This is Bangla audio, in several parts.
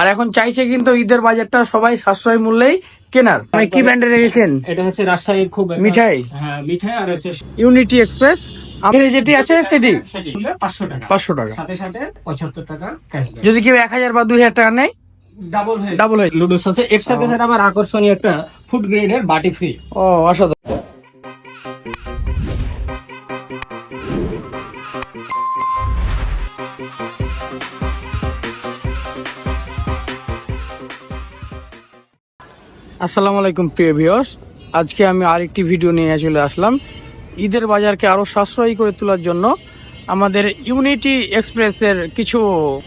আর এখন চাইছে কিন্তু ঈদের বাজারটা সবাই সাশ্রয় মূল্যেই কেনার। কি ব্র্যান্ডে রেখেছেন এটা হচ্ছে রাজশাহীর খুব মিঠাই? হ্যাঁ মিঠাই আর হচ্ছে ইউনিটি এক্সপ্রেস যেটি আছে সেটি? পাঁচশো টাকা। পাঁচশো টাকা। সাথে সাথে পঁচাত্তর টাকা যদি কেউ এক হাজার বা দুই হাজার টাকা নেয়? ডাবল হয়ে ডাবল হয়ে লুডোস আছে। এর সাথে আকর্ষণীয় একটা ফুড গ্রেডের বাটি ফ্রি ও অসাধারণ। আসসালামু আলাইকুম, প্রিয় ভিউয়ার্স। আজকে আমি আরেকটি ভিডিও নিয়ে চলে আসলাম। ঈদের বাজারকে আরও সাশ্রয়ী করে তোলার জন্য আমাদের ইউনিটি এক্সপ্রেসের কিছু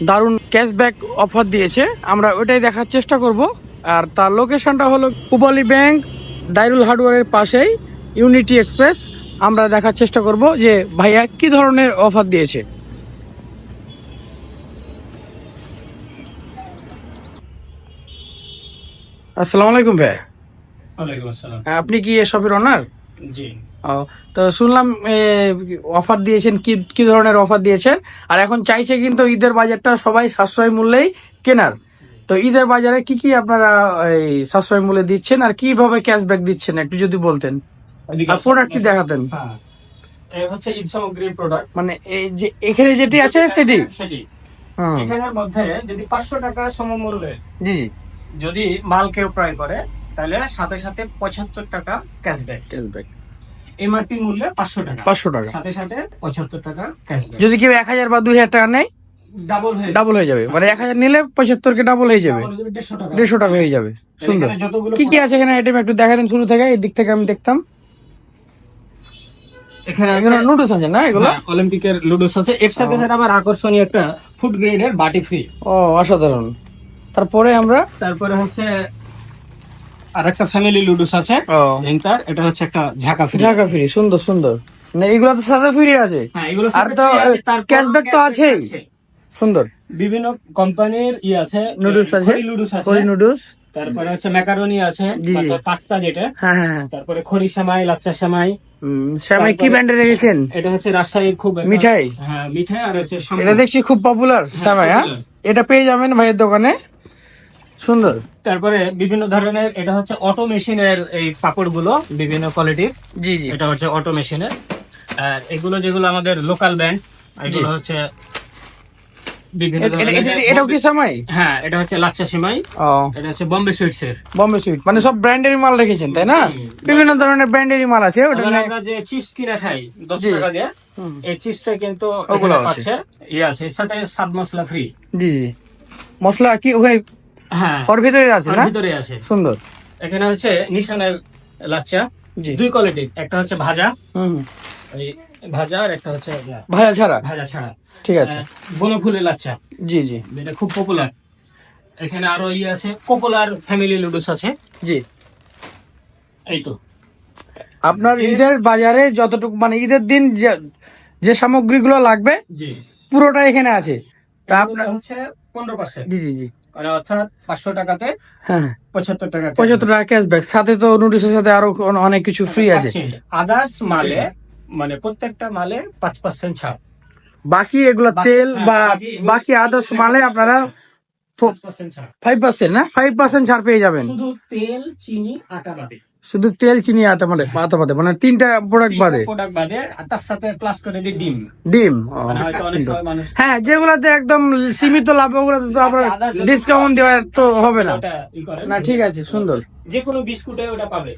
দারুণ ক্যাশব্যাক অফার দিয়েছে। আমরা ওটাই দেখার চেষ্টা করব। আর তার লোকেশনটা হলো পুবালি ব্যাংক দাইরুল হার্ডওয়ারের পাশেই ইউনিটি এক্সপ্রেস আমরা দেখার চেষ্টা করব যে ভাইয়া কি ধরনের অফার দিয়েছে। আসসালামু আলাইকুম ভাই। ওয়ালাইকুম আসসালাম। আপনি কি এসবের অনার জি। ও তো শুনলাম অফার দিয়েছেন কি কি ধরনের অফার দিয়েছেন? আর এখন চাইছে কিন্তু ঈদের বাজারটা সবাই সাশ্রয় মূল্যেই কেনার। তো ঈদের বাজারে কি কি আপনারা এই সাশ্রয় মূল্যে দিচ্ছেন? আর কীভাবে ক্যাশব্যাক দিচ্ছেন? একটু যদি বলতেন। প্রোডাক্টটি দেখাতেন। হ্যাঁ। হচ্ছে ঈদ সামগ্রীর প্রোডাক্ট মানে এই যে এখানে যেটি আছে সেটি? সেটি। এখানের মধ্যে যদি পাঁচশো টাকা সমমূল্যে জি জি। যদি মাল কেউ ক্রয় করে তাহলে সাথে সাথে পঁচাত্তর টাকা ক্যাশব্যাক ক্যাশব্যাক এমআরপি মূল্যে পাঁচশো টাকা। পাঁচশো টাকা। সাথে সাথে পঁচাত্তর টাকা ক্যাশব্যাক যদি কেউ এক হাজার বা দুই হাজার টাকা নেয় ডাবল হয়ে ডাবল হয়ে যাবে। মানে এক হাজার নিলে পঁচাত্তরকে ডাবল হয়ে যাবে। হয়ে দেড়শো টাকা। হয়ে যাবে। সুন্দর। কি কি আছে এখানে? আইটেম একটু দেখা দেন শুরু থেকে এই দিক থেকে আমি দেখতাম। এখানে নুডলস আছে না এগুলো? হ্যাঁ, অলিম্পিকের লুডোস আছে। এর সাথে আবার আকর্ষণীয় একটা ফুড গ্রেডের বাটি ফ্রি ও অসাধারণ। তারপরে আমরা তারপরে হচ্ছে আর একটা ফ্যামিলি লুডোস আছে ও। এটা হচ্ছে একটা ঝাঁকা ফ্রি ঢাকা ফ্রি সুন্দর সুন্দর। না এগুলো তো সাদা ফ্রি আছে? হ্যাঁ আর তো ক্যাশব্যাক তো আছেই। সুন্দর। বিভিন্ন কোম্পানির ই আছে নুডলস আছে লুডোস আছে। নুডলস তারপরে হচ্ছে ম্যাকারনি আছে। পাস্তা যেটা। হ্যাঁ হ্যাঁ তারপরে খড়ি সেমাই লাচ্চা সেমাই। শ্যামাই কি ব্র্যান্ডে রেখেছেন? এটা হচ্ছে রাজশাহীর খুব মিঠাই? হ্যাঁ মিঠাই আর হচ্ছে এটা দেখছি খুব পপুলার শ্যামাই হ্যাঁ? এটা পেয়ে যাবেন ভাইয়ের দোকানে। সুন্দর। তারপরে বিভিন্ন ধরনের এটা হচ্ছে অটো মেশিনের এই পাপড়গুলো বিভিন্ন কোয়ালিটির জি জি। এটা হচ্ছে অটো মেশিনের আর এগুলো যেগুলো আমাদের লোকাল ব্র্যান্ড এগুলো হচ্ছে বিভিন্ন এ- এটা- এটাও কি শ্যামাই হ্যাঁ এটা হচ্ছে লাচ্চা সেমাই এটা হচ্ছে বম্বে সুইটস এর বম্বে সুইট মানে সব ব্র্যান্ডেরই মাল রেখেছেন তাই না? বিভিন্ন ধরনের ব্র্যান্ডেরই মাল আছে ওটা আবার নিয়ে- আমরা যে চিপস কিনে খাই দশ। টাকা দিয়ে। এই চিপসটা কিন্তু ওগুলো আছে। ইয়ে আছে এর সাথে সাত মশলা ফ্রি জি জি। মশলা কি ওখানে হ্যাঁ। ওর ভিতরে আছে না? ভিতরে আছে। সুন্দর। এখানে হচ্ছে নিশানের লাচ্চা জি। দুই কোয়ালিটির একটা হচ্ছে ভাজা। হুম। ভাজা আর একটা হচ্ছে ভাজা ছাড়া? ভাজা ছাড়া। ঠিক আছে। বনফুলের লাচ্চা জি জি। এটা খুব পপুলার এখানে আরও ইয়ে আছে পপুলার ফ্যামিলি লুডুস আছে। জি। এই তো। আপনার ঈদের বাজারে যতটুকু মানে ঈদের দিন যে- যে সামগ্রীগুলো লাগবে পুরোটা এখানে আছে। তা আপনার হচ্ছে পনেরো পার্সেন্ট জি জি জি। মানে অর্থাৎ পাঁচশো টাকাতে হ্যাঁ। পঁচাত্তর টাকা পঁচাত্তর টাকা ক্যাশব্যাক সাথে তো সাথে আরও অনেক কিছু ফ্রি আছে। আদার্স মালে মানে প্রত্যেকটা মালে পাঁচ পার্সেন্ট ছাড়। বাকি এগুলো তেল হ্যাঁ, বা বাকি আদার্স মালে আপনারা ফাইভ পার্সেন্ট না? ফাইভ পার্সেন্ট ছাড় পেয়ে যাবেন। শুধু তেল চিনি আটা বাদে। শুধু তেল চিনি আতা বাদে আতা বাদে মানে তিনটা প্রোডাক্ট বাদে? প্রোডাক্ট বাদে আর তার সাথে প্লাস করে দিই ডিম। ডিম? মানে হ্যাঁ যেগুলাতে একদম সীমিত লাভ ওগুলোতে তো আপনার ডিসকাউন্ট দেওয়া তো হবে না। না ঠিক আছে সুন্দর। যে কোনো বিস্কুটে ওটা পাবে।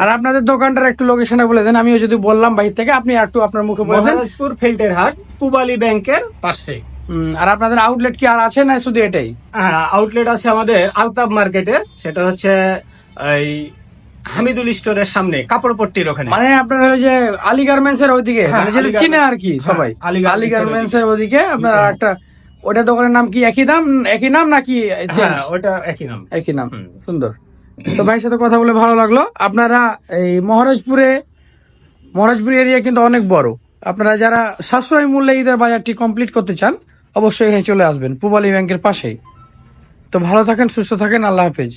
আর আপনাদের দোকানটার একটু লোকেশনে বলে দেন আমিও যদি বললাম বাইরে থেকে আপনি একটু আপনার মুখে বলে দেন। মহারাজপুর ফিল্টের হাট পুবালি ব্যাংকের পাশে। আর আপনাদের আউটলেট কি আর আছে না শুধু এটাই? হ্যাঁ আউটলেট আছে আমাদের আলতাব মার্কেটে সেটা হচ্ছে এই হামিদুল স্টোরের সামনে কাপড়পট্টির ওখানে। মানে আপনার ওই যে আলী গার্মেন্টস এর ওইদিকে হ্যাঁ, মানে যেটা চিনে আর কি হ্যাঁ, সবাই। আলী গার্মেন্টস এর এর আপনার একটা ওটা দোকানের নাম কি? একই দাম একই নাম নাকি হ্যাঁ ওটা একই নাম। একই নাম। সুন্দর। তো ভাইয়ের সাথে কথা বলে ভালো লাগল। আপনারা এই মহারাজপুরে মহারাজপুর এরিয়া কিন্তু অনেক বড়। আপনারা যারা সাশ্রয়ী মূল্যে ঈদের বাজারটি কমপ্লিট করতে চান অবশ্যই এখানে চলে আসবেন। পুবালী ব্যাংকের পাশেই। তো ভালো থাকেন সুস্থ থাকেন আল্লাহ হাফেজ।